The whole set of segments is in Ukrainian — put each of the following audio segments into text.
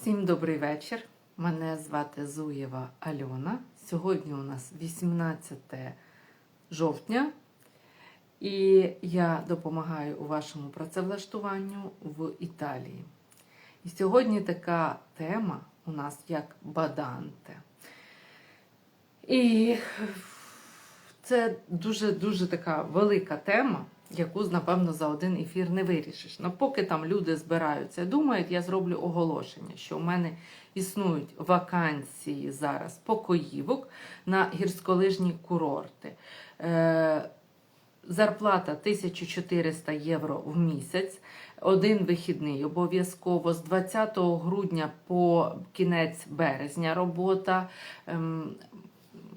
Всім добрий вечір. Мене звати Зуєва Альона. Сьогодні у нас 18 жовтня, і я допомагаю у вашому працевлаштуванню в Італії. І сьогодні така тема у нас як баданте. І це дуже-дуже така велика тема, яку, напевно, за один ефір не вирішиш. Ну, поки там люди збираються, думають, я зроблю оголошення, що у мене існують вакансії зараз покоївок на гірськолижні курорти. Е, Зарплата 1400 євро в місяць, один вихідний обов'язково з 20 грудня по кінець березня робота.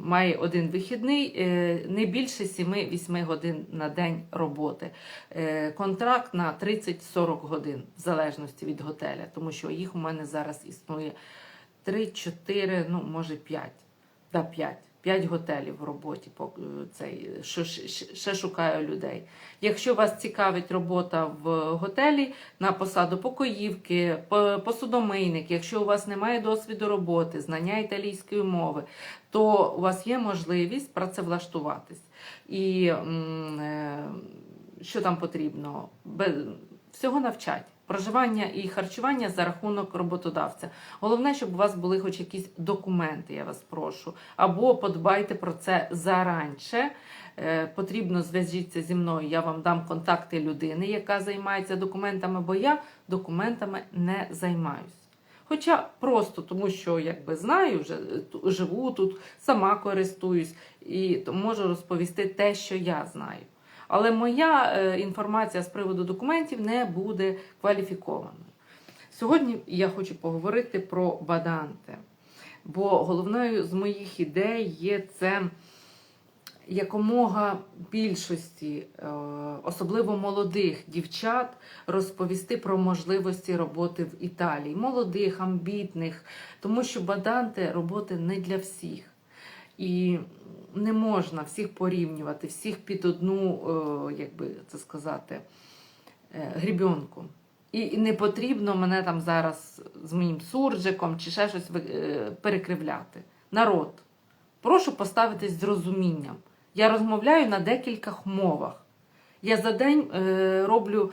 Має один вихідний, е, не більше 7-8 годин на день роботи. Е, Контракт на 30-40 годин, в залежності від готеля, тому що їх у мене зараз існує 3-4, ну може 5. Да, 5. 5 готелів в роботі, е, цей, що ще шукаю людей. Якщо вас цікавить робота в готелі на посаду покоївки, посудомийник, якщо у вас немає досвіду роботи, знання італійської мови, то у вас є можливість працевлаштуватись. І е, що там потрібно? Всього навчать. Проживання і харчування за рахунок роботодавця. Головне, щоб у вас були хоч якісь документи, я вас прошу. Або подбайте про це заранше. Е, потрібно зв'яжіться зі мною. Я вам дам контакти людини, яка займається документами, бо я документами не займаюсь. Хоча просто тому, що якби знаю, вже е, живу тут, сама користуюсь і можу розповісти те, що я знаю. Але моя е, інформація з приводу документів не буде кваліфікованою. Сьогодні я хочу поговорити про баданте. Бо головною з моїх ідей є це якомога більшості, е, особливо молодих дівчат, розповісти про можливості роботи в Італії. Молодих, амбітних, тому що баданте роботи не для всіх. І не можна всіх порівнювати, всіх під одну, е, як би це сказати, е, грібенку. І не потрібно мене там зараз з моїм суржиком чи ще щось е, перекривляти. Народ, прошу поставитись з розумінням. Я розмовляю на декількох мовах. Я за день роблю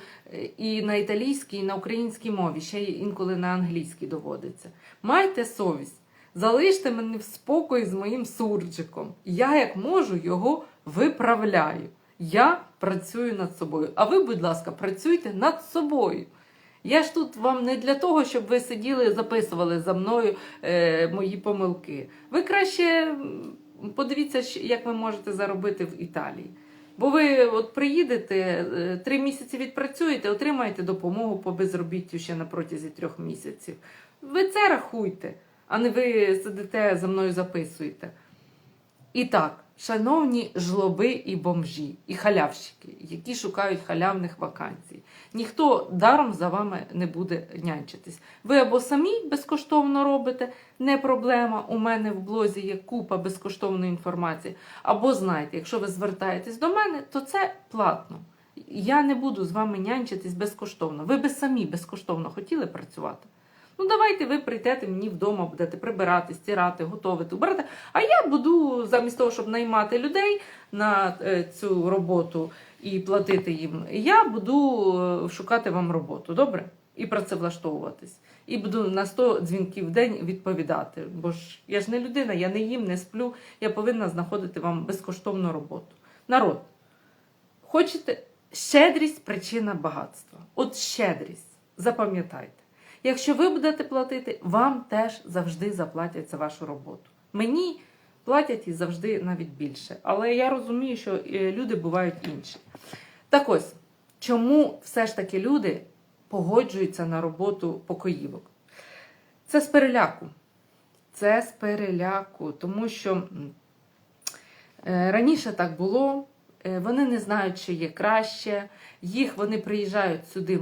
і на італійській, і на українській мові, ще інколи на англійській доводиться. Майте совість, залиште мене в спокої з моїм сурджиком. Я, як можу, його виправляю. Я працюю над собою. А ви, будь ласка, працюйте над собою. Я ж тут вам не для того, щоб ви сиділи і записували за мною е, мої помилки. Ви краще подивіться, як ви можете заробити в Італії. Бо ви от приїдете, е, три місяці відпрацюєте, отримаєте допомогу по безробіттю ще на протязі трьох місяців. Ви це рахуйте, а не ви сидите за мною записуєте. І так, шановні жлоби і бомжі, і халявщики, які шукають халявних вакансій, ніхто даром за вами не буде нянчитись. Ви або самі безкоштовно робите, не проблема. У мене в блозі є купа безкоштовної інформації. Або знаєте, якщо ви звертаєтесь до мене, то це платно. Я не буду з вами нянчитись безкоштовно. Ви би самі безкоштовно хотіли працювати. Ну, давайте ви прийдете мені вдома, будете прибирати, стирати, готувати, убирати. А я буду, замість того, щоб наймати людей на е, цю роботу і платити їм, я буду е, шукати вам роботу, добре? І працевлаштовуватись. І буду на 100 дзвінків в день відповідати. Бо ж я ж не людина, я не їм, не сплю. Я повинна знаходити вам безкоштовну роботу. Народ, хочете щедрість причина багатства. От щедрість. Запам'ятайте. Якщо ви будете платити, вам теж завжди заплатять за вашу роботу. Мені платять і завжди навіть більше. Але я розумію, що е, люди бувають інші. Так ось, чому все ж таки люди погоджуються на роботу покоївок? Це з переляку. Це з переляку, тому що е, раніше так було. е, Вони не знають, що є краще. Їх вони приїжджають сюди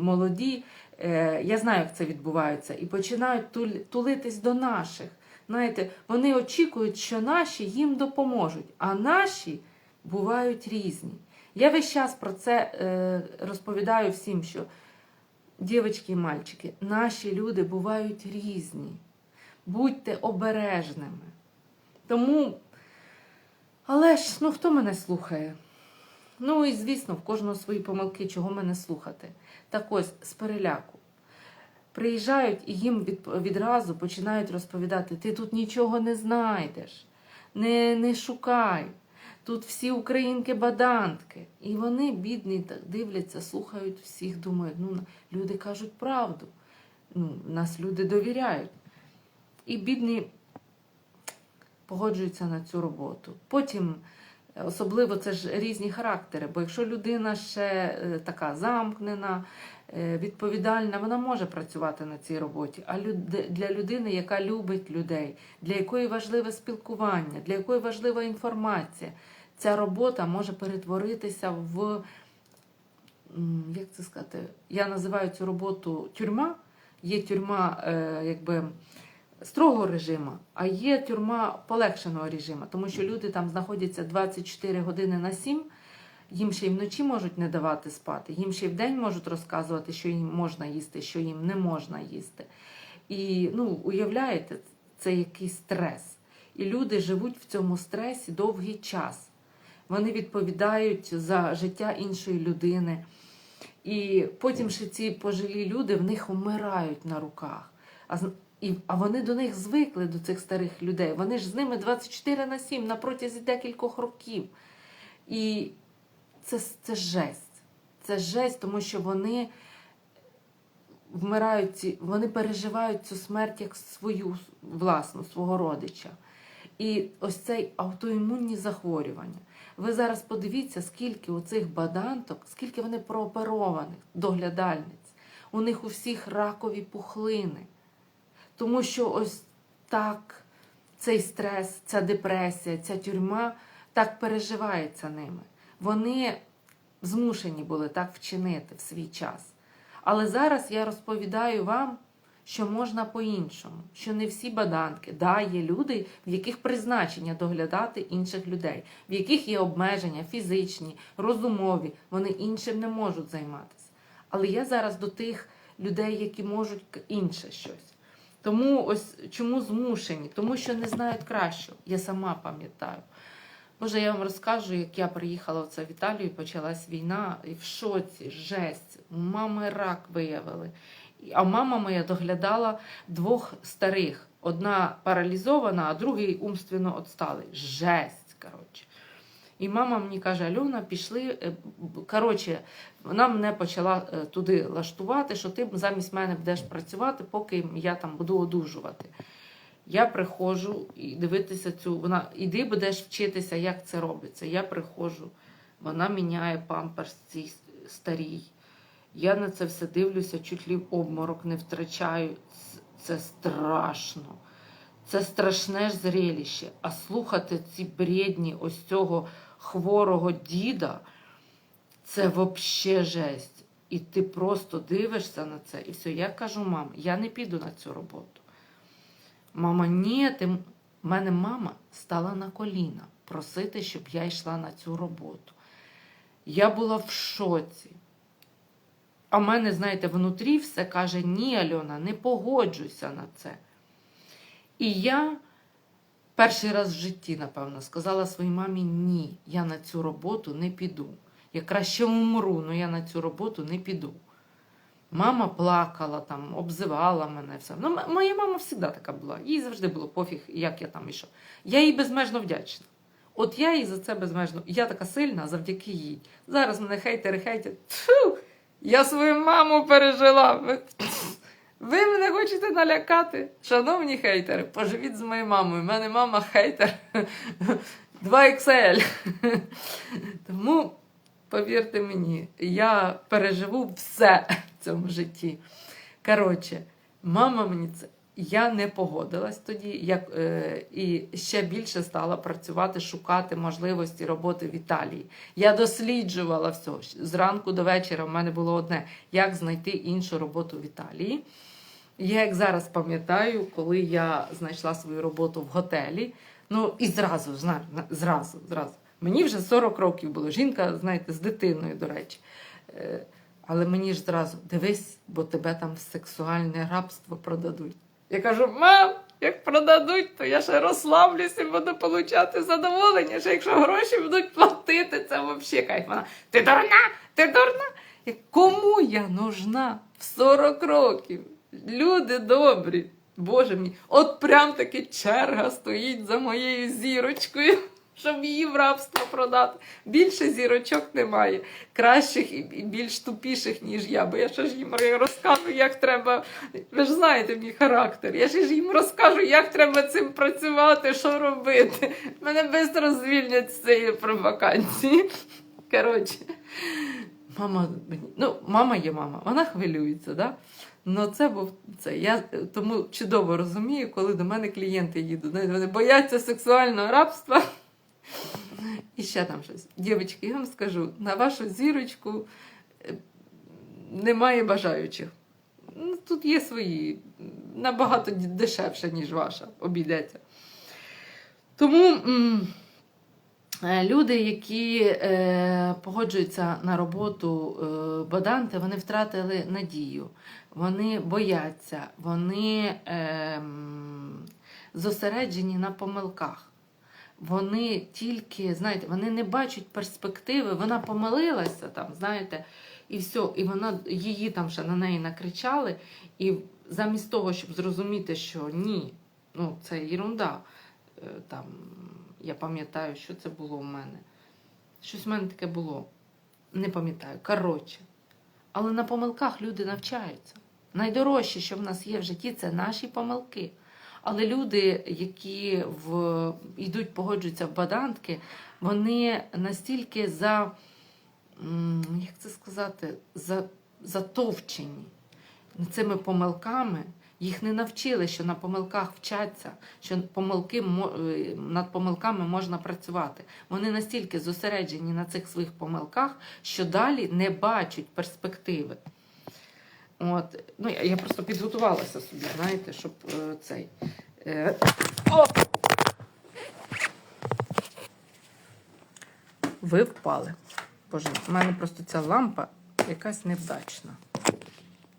молоді. Е, Я знаю, як це відбувається, і починають тулитись до наших. Знаєте, вони очікують, що наші їм допоможуть, а наші бувають різні. Я весь час про це е, розповідаю всім, що Дівчатки і мальчики, наші люди бувають різні. Будьте обережними. Тому, але ж, ну хто мене слухає? Ну і звісно, в кожного свої помилки, чого мене слухати. Так ось з переляку. Приїжджають і їм від, відразу починають розповідати: ти тут нічого не знайдеш, не, не шукай. Тут всі українки-бадантки. І вони, бідні, так дивляться, слухають всіх, думають, ну люди кажуть правду. Ну, нас люди довіряють. І бідні погоджуються на цю роботу. Потім, особливо це ж різні характери, бо якщо людина ще е, така замкнена, е, відповідальна, вона може працювати на цій роботі. А для людини, яка любить людей, для якої важливе спілкування, для якої важлива інформація, ця робота може перетворитися в, як це сказати, я називаю цю роботу тюрма. Є тюрма, е, якби строгого режиму, а є тюрма полегшеного режиму, тому що люди там знаходяться 24 години на 7, їм ще й вночі можуть не давати спати, їм ще й вдень можуть розказувати, що їм можна їсти, що їм не можна їсти. І ну, уявляєте, це який стрес. І люди живуть в цьому стресі довгий час. Вони відповідають за життя іншої людини. І потім ще ці пожилі люди в них вмирають на руках. І, а вони до них звикли, до цих старих людей. Вони ж з ними 24 на 7 на протязі декількох років. І це, це жесть. Це жесть, тому що вони вмирають, вони переживають цю смерть як свою власну, свого родича. І ось цей автоімунні захворювання. Ви зараз подивіться, скільки у цих баданток, скільки вони прооперованих доглядальниць. У них у всіх ракові пухлини. Тому що ось так цей стрес, ця депресія, ця тюрма так переживається ними. Вони змушені були так вчинити в свій час. Але зараз я розповідаю вам, що можна по-іншому, що не всі бадантки. Да, є люди, в яких призначення доглядати інших людей, в яких є обмеження фізичні, розумові, вони іншим не можуть займатися. Але я зараз до тих людей, які можуть інше щось. Тому ось чому змушені? Тому що не знають кращого. Я сама пам'ятаю. Може, я вам розкажу, як я приїхала в це в Італію, почалась війна, і в шоці, жесть. Мами рак виявили. А мама моя доглядала двох старих. Одна паралізована, а другий умственно отсталий. Жесть, коротше. І мама мені каже: Альона, пішли. е, Коротше, вона мене почала е, туди лаштувати, що ти замість мене будеш працювати, поки я там буду одужувати. Я приходжу і дивитися цю. Вона іди будеш вчитися, як це робиться. Я приходжу, вона міняє памперс цій старій. Я на це все дивлюся, чуть лі в обморок не втрачаю. Це страшно. Це страшне ж зрелище. А слухати ці бредні ось цього хворого діда, це взагалі жесть. І ти просто дивишся на це, і все. Я кажу, мам, я не піду на цю роботу. Мама, ні, ти... мене мама стала на коліна просити, щоб я йшла на цю роботу. Я була в шоці. А в мене, знаєте, внутрі все каже: ні, Альона, не погоджуйся на це. І я перший раз в житті, напевно, сказала своїй мамі: ні, я на цю роботу не піду. Я краще умру, але я на цю роботу не піду. Мама плакала, там, обзивала мене. Все. Ну, моя мама завжди така була. Їй завжди було пофіг, як я там ішов. Я їй безмежно вдячна. От я їй за це безмежно. Я така сильна завдяки їй. Зараз мене хейтери хейтять. Тьфу! Я свою маму пережила. Ви, мене хочете налякати? Шановні хейтери, поживіть з моєю мамою. У мене мама хейтер 2XL. Тому, повірте мені, я переживу все в цьому житті. Коротше, мама мені це. Я не погодилась тоді, як, е, і ще більше стала працювати, шукати можливості роботи в Італії. Я досліджувала все. Зранку до вечора в мене було одне: як знайти іншу роботу в Італії. Я як зараз пам'ятаю, коли я знайшла свою роботу в готелі. Ну і зразу, зразу, зразу. Мені вже 40 років було. Жінка, знаєте, з дитиною, до речі. Е, Але мені ж зразу дивись, бо тебе там в сексуальне рабство продадуть. Я кажу, мам, як продадуть, то я ще розслаблюся і буду отримати задоволення. Що якщо гроші будуть платити, це взагалі кайф. Вона, ти дурна, ти дурна. Я, Кому я нужна в 40 років? Люди добрі. Боже мій, от прям таки черга стоїть за моєю зірочкою, щоб її в рабство продати. Більше зірочок немає, кращих і більш тупіших, ніж я. Бо я ще ж їм розкажу, як треба. Ви ж знаєте мій характер. Я ж їм розкажу, як треба цим працювати, що робити. Мене швидко звільнять з цієї провокації. Коротше, мама ну, мама є мама, вона хвилюється, да? Ну, це був це. Я тому чудово розумію, коли до мене клієнти їдуть. Вони бояться сексуального рабства. І ще там щось. Дівчатки, я вам скажу, на вашу зірочку е, немає бажаючих. Ну, Тут є свої, набагато дешевше, ніж ваша, обійдеться. Тому люди, які е, погоджуються на роботу е, баданти, вони втратили надію, вони бояться, вони е, зосереджені на помилках. Вони тільки, знаєте, вони не бачать перспективи, вона помилилася там, знаєте, і все, і вона її там ще на неї накричали. І замість того, щоб зрозуміти, що ні, ну це ерунда. Е, Там, я пам'ятаю, що це було у мене. Щось в мене таке було. Не пам'ятаю. Коротше. Але на помилках люди навчаються. Найдорожче, що в нас є в житті, це наші помилки. Але люди, які в, йдуть, погоджуються в бадантки, вони настільки за, як це сказати, за, затовчені цими помилками. Їх не навчили, що на помилках вчаться, що помилки, е, над помилками можна працювати. Вони настільки зосереджені на цих своїх помилках, що далі не бачать перспективи. От, ну, я, я просто підготувалася собі, знаєте, щоб е, цей. Е, о! Ви впали. Боже, в мене просто ця лампа якась невдачна.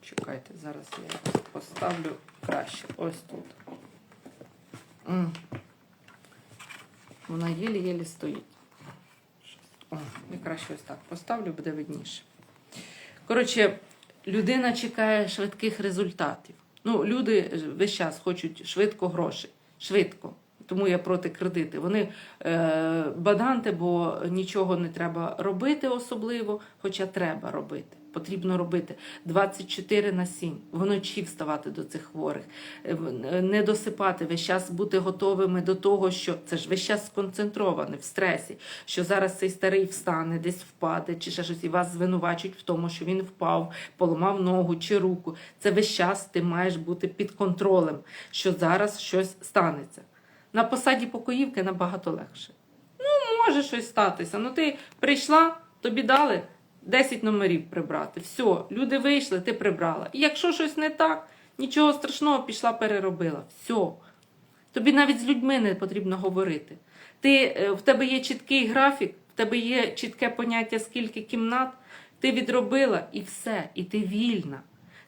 Чекайте, зараз я поставлю краще. Ось тут. М. Вона єлі-єлі стоїть. О, я краще ось так поставлю, буде видніше. Коротше, людина чекає швидких результатів. Ну, люди весь час хочуть швидко грошей. Швидко. Тому я проти кредити. Вони е, баданти, бо нічого не треба робити особливо, хоча треба робити. Потрібно робити 24 на 7, вночі вставати до цих хворих, е, е, не досипати, весь час бути готовими до того, що це ж весь час сконцентроване в стресі, що зараз цей старий встане, десь впаде, чи ще щось, і вас звинувачують в тому, що він впав, поламав ногу чи руку. Це весь час ти маєш бути під контролем, що зараз щось станеться. На посаді покоївки набагато легше. Ну, може щось статися. Ну, ти прийшла, тобі дали 10 номерів прибрати. Все, люди вийшли, ти прибрала. І якщо щось не так, нічого страшного, пішла, переробила. Все. Тобі навіть з людьми не потрібно говорити. Ти, е, в тебе є чіткий графік, в тебе є чітке поняття, скільки кімнат, ти відробила і все, і ти вільна.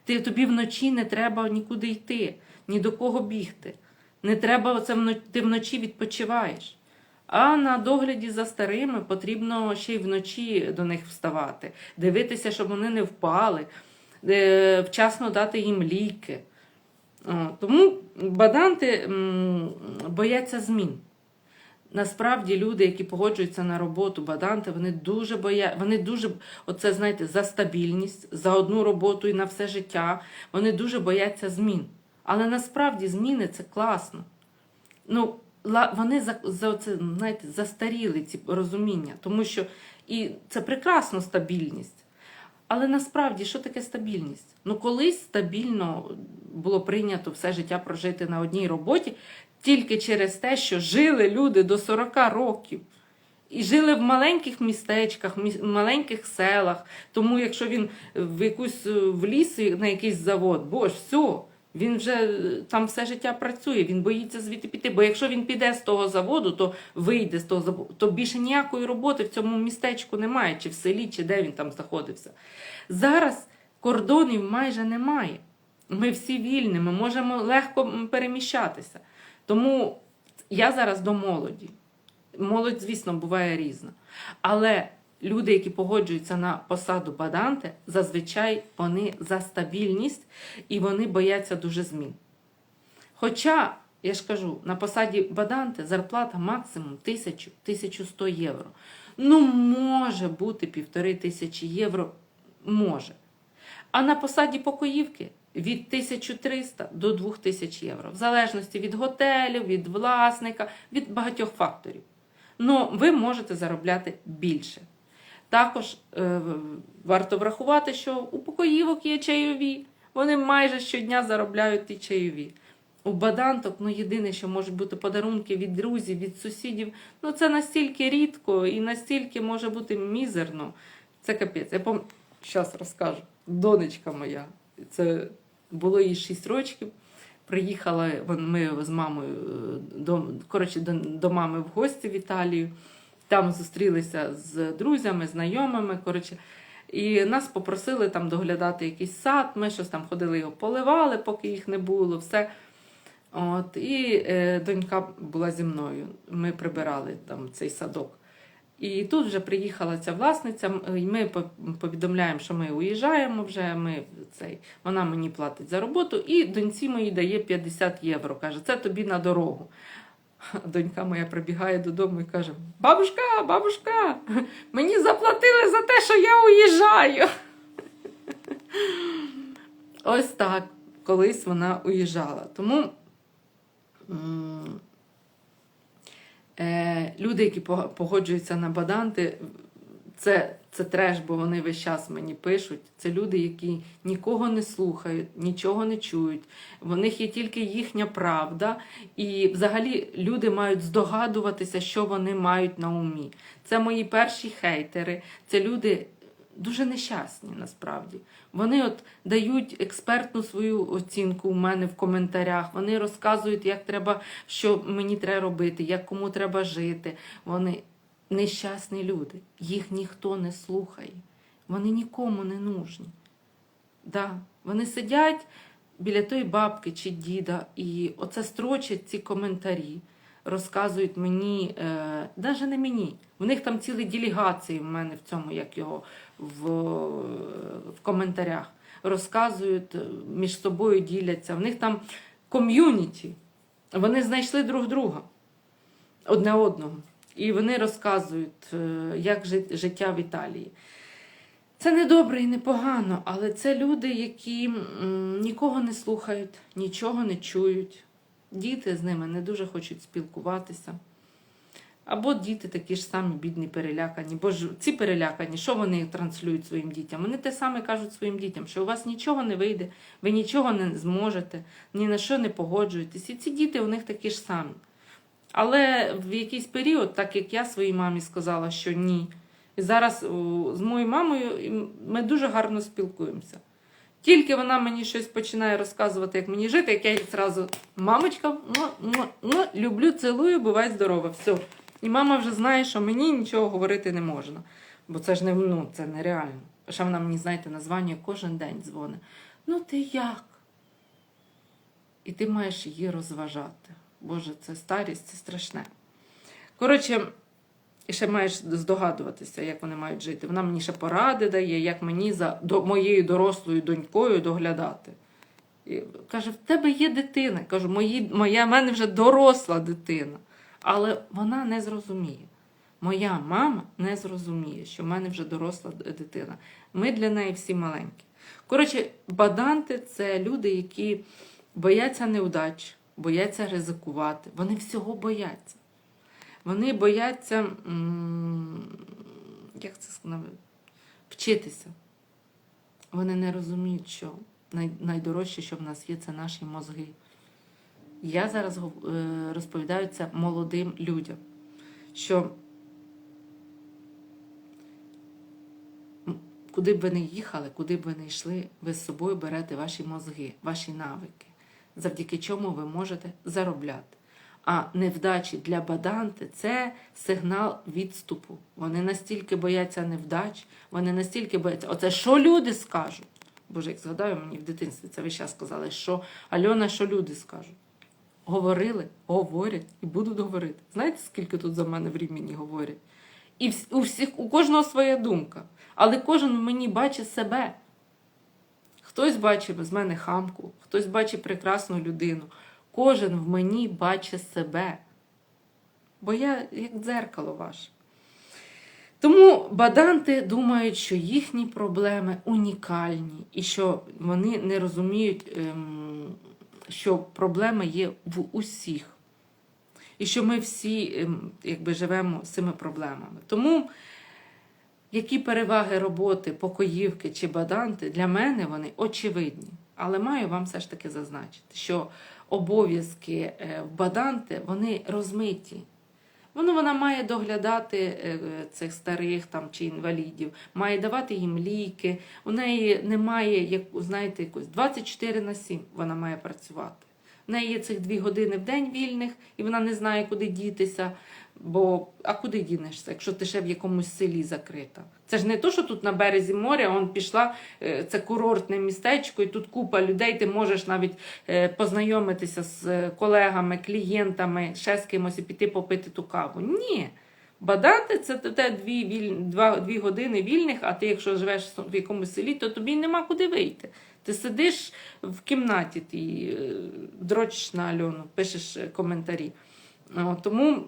Ти, тобі вночі не треба нікуди йти, ні до кого бігти. Не треба оце ти вночі відпочиваєш. А на догляді за старими потрібно ще й вночі до них вставати, дивитися, щоб вони не впали, е, вчасно дати їм ліки. Тому баданти бояться змін. Насправді люди, які погоджуються на роботу, баданти, вони дуже боя... вони дуже, оце знаєте, за стабільність, за одну роботу і на все життя. Вони дуже бояться змін. Але насправді зміни це класно. Ну, вони за, за це, знаєте, застаріли ці розуміння, тому що і це прекрасно стабільність. Але насправді, що таке стабільність? Ну, колись стабільно було прийнято все життя прожити на одній роботі тільки через те, що жили люди до 40 років. І жили в маленьких містечках, міс- маленьких селах. Тому якщо він в якусь е, в ліс на якийсь завод, бо ж все, Він вже е, там все життя працює, він боїться звідти піти. Бо якщо він піде з того заводу, то вийде з того заводу, то більше ніякої роботи в цьому містечку немає, чи в селі, чи де він там знаходився. Зараз кордонів майже немає. Ми всі вільні, ми можемо легко переміщатися. Тому я зараз до молоді. Молодь, звісно, буває різна. Але люди, які погоджуються на посаду баданте, зазвичай вони за стабільність і вони бояться дуже змін. Хоча, я ж кажу, на посаді баданте зарплата максимум 1000-1100 євро. Ну, може бути півтори тисячі євро, може. А на посаді покоївки від 1300 до 2000 євро, в залежності від готелю, від власника, від багатьох факторів. Ну, ви можете заробляти більше. Також е, варто врахувати, що у покоївок є чайові. Вони майже щодня заробляють ті чайові. У баданток, ну єдине, що можуть бути подарунки від друзів, від сусідів. Ну це настільки рідко і настільки може бути мізерно. Це капець. Я пом... Зараз розкажу. Донечка моя, це було їй 6 років. Приїхала ми з мамою е, до, коротше, до, до мами в гості в Італію. Там зустрілися з друзями, знайомими. Коротше, і нас попросили там доглядати якийсь сад. Ми щось там ходили, його поливали, поки їх не було. Все. От, і е, донька була зі мною. Ми прибирали там цей садок. І тут вже приїхала ця власниця, і ми повідомляємо, що ми уїжджаємо вже. Ми цей, вона мені платить за роботу, і доньці моїй дає 50 євро. Каже, це тобі на дорогу. Донька моя прибігає додому і каже: Бабушка, бабушка, мені заплатили за те, що я уїжджаю. Ось так, колись вона уїжджала. Тому е, люди, які погоджуються на баданти, це, це треш, бо вони весь час мені пишуть. Це люди, які нікого не слухають, нічого не чують. В них є тільки їхня правда, і взагалі люди мають здогадуватися, що вони мають на умі. Це мої перші хейтери. Це люди дуже нещасні насправді. Вони от дають експертну свою оцінку у мене в коментарях. Вони розказують, як треба, що мені треба робити, як кому треба жити. Вони нещасні люди. Їх ніхто не слухає. Вони нікому не нужні. Да. Вони сидять біля тої бабки чи діда, і оце строчать ці коментарі, розказують мені, е, навіть не мені. В них там цілі делегації в мене в цьому, як його в, в коментарях. Розказують, між собою діляться. В них там ком'юніті. Вони знайшли друг друга одне одного. І вони розказують, е, як жи- життя в Італії. Це не добре і не погано, але це люди, які нікого не слухають, нічого не чують. Діти з ними не дуже хочуть спілкуватися. Або діти такі ж самі бідні, перелякані. Бо ж ці перелякані, що вони транслюють своїм дітям? Вони те саме кажуть своїм дітям, що у вас нічого не вийде, ви нічого не зможете, ні на що не погоджуєтесь. І ці діти у них такі ж самі. Але в якийсь період, так як я своїй мамі сказала, що ні. І зараз з моєю мамою ми дуже гарно спілкуємося. Тільки вона мені щось починає розказувати, як мені жити, як я їй зразу мамочка, му, му, люблю, цілую, бувай здорова. Все. І мама вже знає, що мені нічого говорити не можна. Бо це ж не, ну, це нереально. Ще вона мені, знаєте, названня кожен день дзвонить. Ну ти як? І ти маєш її розважати. Боже, це старість, це страшне. Коротше, і ще маєш здогадуватися, як вони мають жити. Вона мені ще поради дає, як мені за до, моєю дорослою донькою доглядати. І каже: в тебе є дитина. Кажу, мої, моя в мене вже доросла дитина. Але вона не зрозуміє. Моя мама не зрозуміє, що в мене вже доросла дитина. Ми для неї всі маленькі. Коротше, баданти це люди, які бояться невдач, бояться ризикувати. Вони всього бояться. Вони бояться, як це сказати, вчитися. Вони не розуміють, що найдорожче, що в нас є, це наші мозги. Я зараз е, розповідаю це молодим людям, що куди б ви не їхали, куди б ви не йшли, ви з собою берете ваші мозги, ваші навики. Завдяки чому ви можете заробляти. А невдачі для баданти це сигнал відступу. Вони настільки бояться невдач, вони настільки бояться. Оце що люди скажуть? Боже, як згадаю, мені в дитинстві це весь час сказали, що Альона, що люди скажуть? Говорили, говорять і будуть говорити. Знаєте, скільки тут за мене в Рівні говорять? І у всіх, у кожного своя думка. Але кожен мені бачить себе. Хтось бачить з мене хамку, хтось бачить прекрасну людину. Кожен в мені бачить себе. Бо я як дзеркало ваше. Тому баданти думають, що їхні проблеми унікальні і що вони не розуміють, ем, що проблеми є в усіх. І що ми всі ем, якби, живемо з цими проблемами. Тому які переваги роботи покоївки чи баданти, для мене вони очевидні. Але маю вам все ж таки зазначити, що обов'язки е, в баданти вони розмиті. Воно вона має доглядати е, цих старих там чи інвалідів, має давати їм ліки. У неї немає, як знаєте, якось 24 на 7 вона має працювати. В неї є цих дві години в день вільних, і вона не знає, куди дітися. Бо а куди дінешся, якщо ти ще в якомусь селі закрита? Це ж не то, що тут на березі моря, он пішла, е, це курортне містечко, і тут купа людей, ти можеш навіть е, познайомитися з е, колегами, клієнтами, ще з кимось і піти попити ту каву. Ні. Бадати це те дві, віль... два, дві години вільних, а ти, якщо живеш в якомусь селі, то тобі нема куди вийти. Ти сидиш в кімнаті, ти дрочиш на Альону, пишеш коментарі. Тому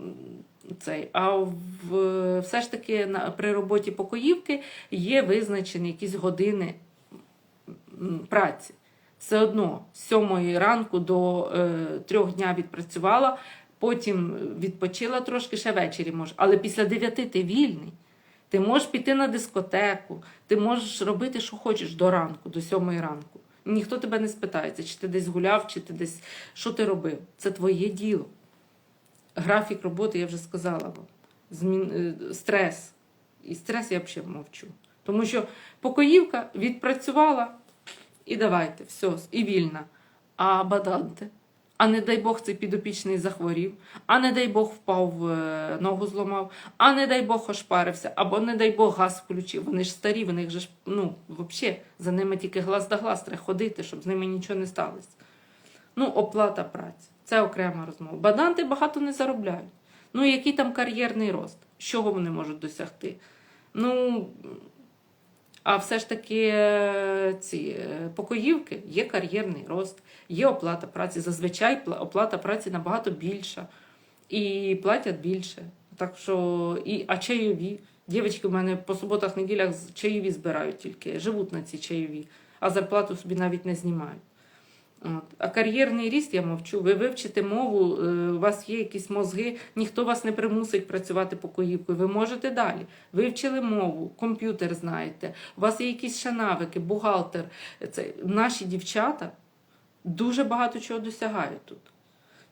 цей, а в, все ж таки на, при роботі покоївки є визначені якісь години праці. Все одно з сьомої ранку до е, трьох дня відпрацювала, потім відпочила трошки, ще ввечері може. Але після дев'яти ти вільний. Ти можеш піти на дискотеку, ти можеш робити, що хочеш до ранку, до сьомої ранку. Ніхто тебе не спитається, чи ти десь гуляв, чи ти десь що ти робив. Це твоє діло. Графік роботи, я вже сказала вам. Змін... е, Стрес. І стрес я взагалі мовчу. Тому що покоївка відпрацювала і давайте, все, і вільна. А баданти. А не дай Бог цей підопічний захворів, а не дай Бог впав, е, ногу зламав, а не дай Бог ошпарився, або не дай Бог газ включив. Вони ж старі, вони ж ну, взагалі за ними тільки глаз да глаз треба ходити, щоб з ними нічого не сталося. Ну, оплата праці. Це окрема розмова. Баданти багато не заробляють. Ну, який там кар'єрний рост? Чого вони можуть досягти? Ну, а все ж таки е, ці е, покоївки є кар'єрний рост, є оплата праці. Зазвичай оплата праці набагато більша і платять більше. Так що, і, а чайові. Дівчатки в мене по суботах, неділях чайові збирають тільки, живуть на ці чайові, а зарплату собі навіть не знімають. От. А кар'єрний ріст я мовчу. Ви вивчите мову, е, у вас є якісь мозги, ніхто вас не примусить працювати покоївкою. Ви можете далі. Вивчили мову, комп'ютер знаєте, у вас є якісь ще навики, бухгалтер. Це наші дівчата дуже багато чого досягають тут.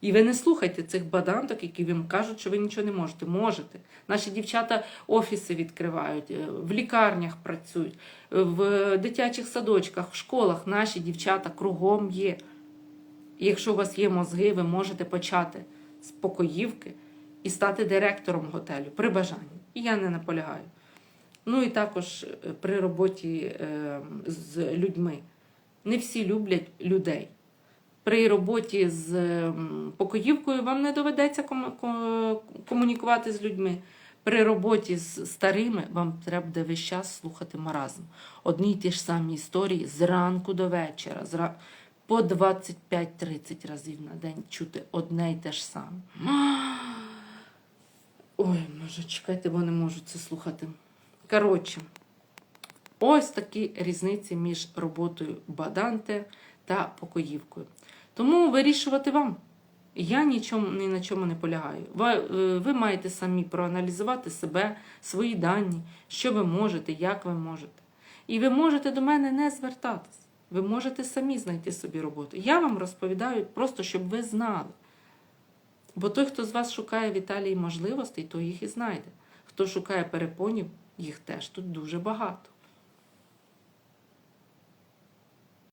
І ви не слухайте цих баданток, які вам кажуть, що ви нічого не можете. Можете. Наші дівчата офіси відкривають, е, в лікарнях працюють, е, в дитячих садочках, в школах наші дівчата кругом є. І якщо у вас є мозги, ви можете почати з покоївки і стати директором готелю при бажанні. І я не наполягаю. Ну і також е, при роботі е, з людьми. Не всі люблять людей. При роботі з ем, покоївкою вам не доведеться комунікувати з людьми. При роботі з старими вам треба буде весь час слухати маразм. Одні й ті ж самі історії зранку до вечора, зра... по 25-30 разів на день чути одне й те ж саме. Ой, може, чекайте, бо не можу це слухати. Коротше, ось такі різниці між роботою баданте та покоївкою. Тому вирішувати вам. Я нічому, ні на чому не полягаю. Ви, е, ви маєте самі проаналізувати себе, свої дані, що ви можете, як ви можете. І ви можете до мене не звертатись. Ви можете самі знайти собі роботу. Я вам розповідаю просто, щоб ви знали. Бо той, хто з вас шукає в Італії можливостей, той їх і знайде. Хто шукає перепонів, їх теж тут дуже багато.